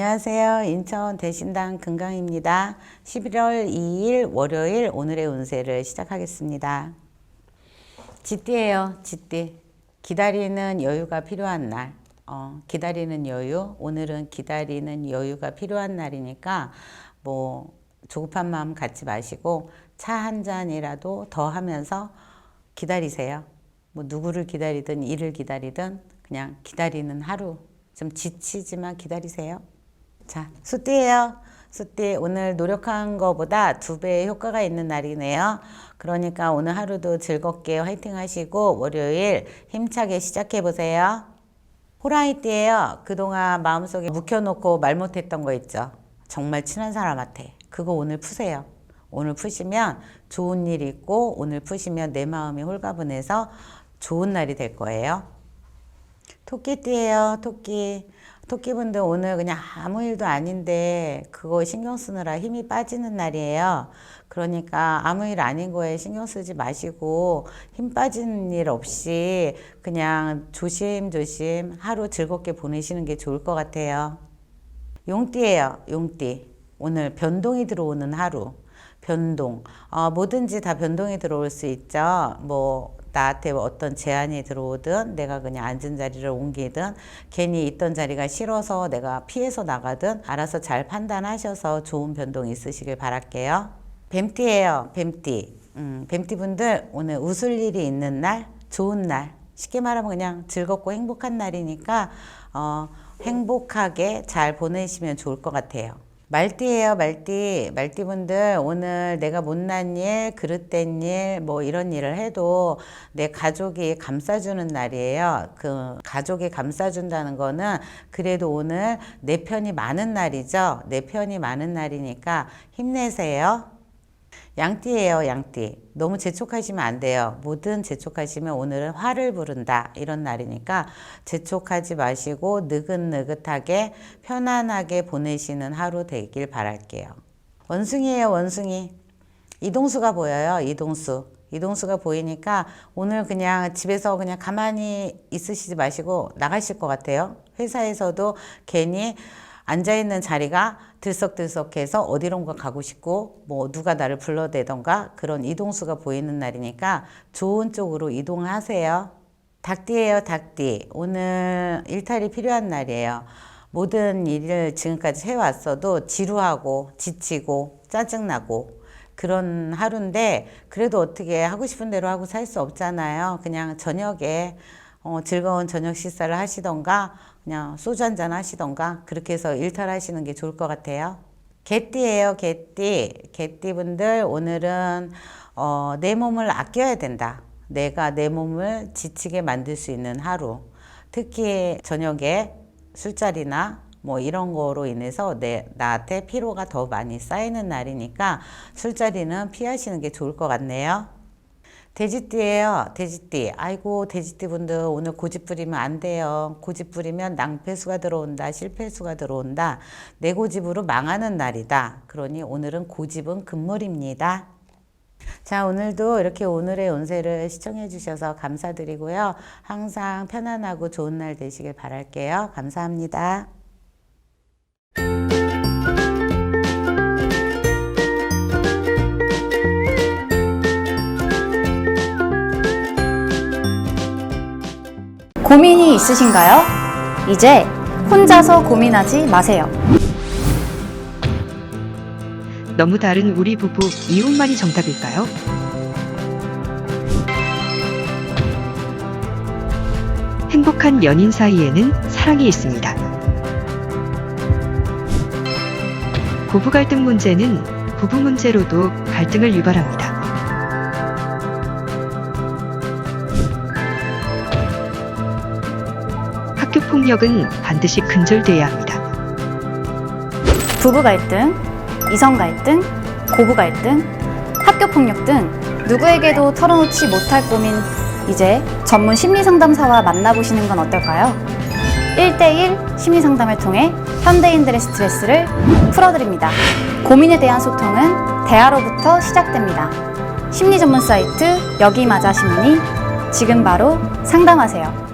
안녕하세요. 인천 대신당 금강입니다. 11월 2일 월요일 오늘의 운세를 시작하겠습니다. 쥐띠예요. 쥐띠. 기다리는 여유가 필요한 날. 어, 기다리는 여유. 오늘은 기다리는 여유가 필요한 날이니까 뭐 조급한 마음 갖지 마시고 차 한 잔이라도 더 하면서 기다리세요. 뭐 누구를 기다리든 일을 기다리든 그냥 기다리는 하루. 좀 지치지만 기다리세요. 자, 수띠예요. 수띠 오늘 노력한 것보다 두 배의 효과가 있는 날이네요. 그러니까 오늘 하루도 즐겁게 화이팅 하시고 월요일 힘차게 시작해 보세요. 호랑이띠예요. 그동안 마음속에 묵혀놓고 말 못했던 거 있죠. 정말 친한 사람한테 그거 오늘 푸세요. 오늘 푸시면 좋은 일 있고 오늘 푸시면 내 마음이 홀가분해서 좋은 날이 될 거예요. 토끼띠예요. 토끼. 토끼분들 오늘 그냥 아무 일도 아닌데 그거 신경 쓰느라 힘이 빠지는 날이에요. 그러니까 아무 일 아닌 거에 신경 쓰지 마시고 힘 빠지는 일 없이 그냥 조심조심 하루 즐겁게 보내시는 게 좋을 것 같아요. 용띠예요. 용띠. 오늘 변동이 들어오는 하루. 변동. 어, 뭐든지 다 변동이 들어올 수 있죠. 뭐 나한테 어떤 제안이 들어오든 내가 그냥 앉은 자리를 옮기든 괜히 있던 자리가 싫어서 내가 피해서 나가든 알아서 잘 판단하셔서 좋은 변동 있으시길 바랄게요. 뱀띠예요. 뱀띠. 음, 뱀띠 분들 오늘 웃을 일이 있는 날, 좋은 날. 쉽게 말하면 그냥 즐겁고 행복한 날이니까 어, 행복하게 잘 보내시면 좋을 것 같아요. 말띠예요, 말띠. 말띠분들 오늘 내가 못난 일, 그릇된 일, 뭐 이런 일을 해도 내 가족이 감싸주는 날이에요. 그 가족이 감싸준다는 거는 그래도 오늘 내 편이 많은 날이죠. 내 편이 많은 날이니까 힘내세요. 양띠예요, 양띠. 너무 재촉하시면 안 돼요. 뭐든 재촉하시면 오늘은 화를 부른다. 이런 날이니까 재촉하지 마시고 느긋느긋하게 편안하게 보내시는 하루 되길 바랄게요. 원숭이예요, 원숭이. 이동수가 보여요, 이동수. 이동수가 보이니까 오늘 그냥 집에서 그냥 가만히 있으시지 마시고 나가실 것 같아요. 회사에서도 괜히 앉아있는 자리가 들썩들썩해서 어디론가 가고 싶고 뭐 누가 나를 불러대던가 그런 이동수가 보이는 날이니까 좋은 쪽으로 이동하세요. 닭띠예요, 닭띠. 오늘 일탈이 필요한 날이에요. 모든 일을 지금까지 해왔어도 지루하고 지치고 짜증나고 그런 하루인데 그래도 어떻게 하고 싶은 대로 하고 살 수 없잖아요. 그냥 저녁에 어, 즐거운 저녁 식사를 하시던가 그냥 소주 한잔 하시던가 그렇게 해서 일탈하시는 게 좋을 것 같아요. 개띠예요, 개띠. 개띠분들 오늘은 어, 내 몸을 아껴야 된다. 내가 내 몸을 지치게 만들 수 있는 하루. 특히 저녁에 술자리나 뭐 이런 거로 인해서 내 나한테 피로가 더 많이 쌓이는 날이니까 술자리는 피하시는 게 좋을 것 같네요. 돼지띠예요. 돼지띠. 아이고 돼지띠 분들 오늘 고집 부리면 안 돼요. 고집 부리면 낭패수가 들어온다. 실패수가 들어온다. 내 고집으로 망하는 날이다. 그러니 오늘은 고집은 금물입니다. 자, 오늘도 이렇게 오늘의 운세를 시청해 주셔서 감사드리고요. 항상 편안하고 좋은 날 되시길 바랄게요. 감사합니다. 고민이 있으신가요? 이제 혼자서 고민하지 마세요. 너무 다른 우리 부부 이혼만이 정답일까요? 행복한 연인 사이에는 사랑이 있습니다. 부부 갈등 문제는 부부 문제로도 갈등을 유발합니다. 폭력은 반드시 근절돼야 합니다. 부부 갈등, 이성 갈등, 고부 갈등, 학교 폭력 등 누구에게도 털어놓지 못할 고민 이제 전문 심리 상담사와 만나보시는 건 어떨까요? 1대1 심리 상담을 통해 현대인들의 스트레스를 풀어드립니다. 고민에 대한 소통은 대화로부터 시작됩니다. 심리 전문 사이트 여기마자 심리 지금 바로 상담하세요.